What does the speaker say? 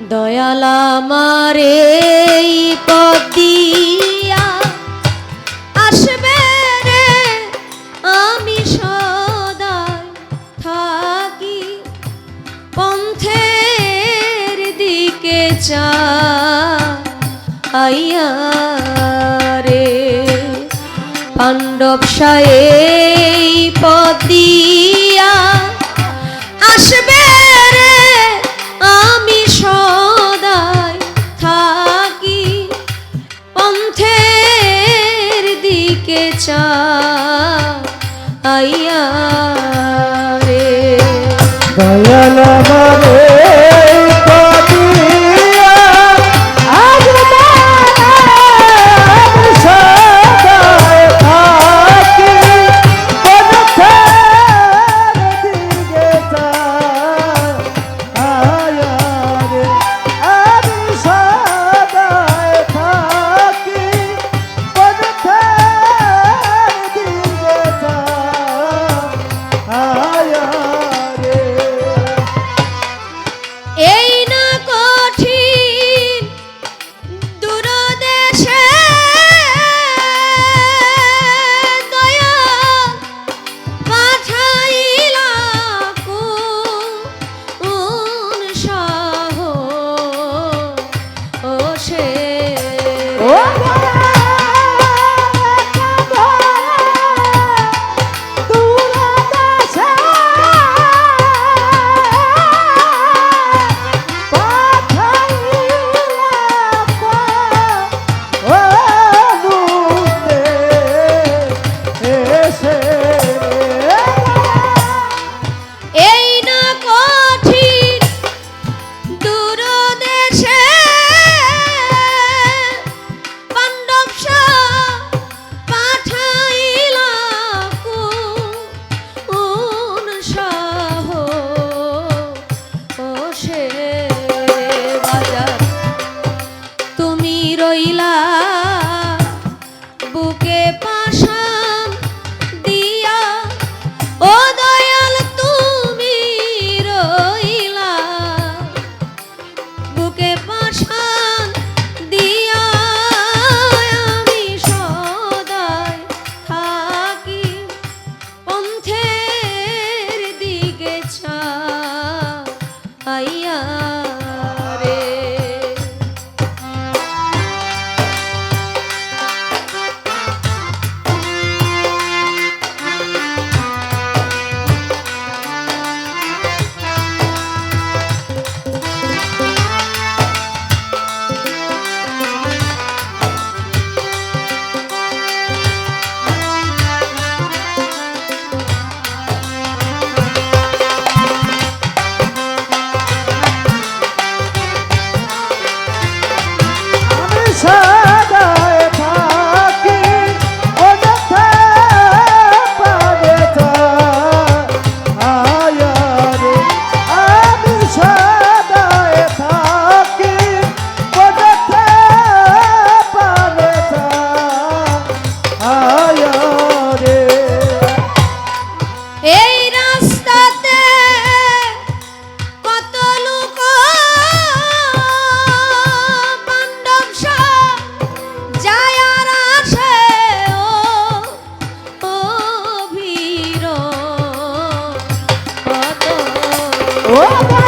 দয়ালা মারে পদিয়া আসবে রে, আমি সদায় থাকি। পন্থের দিকে চা আইয়া রে, পাণ্ডব সায়ে পদিয়া চা আইয়া রে। দয়ালা ও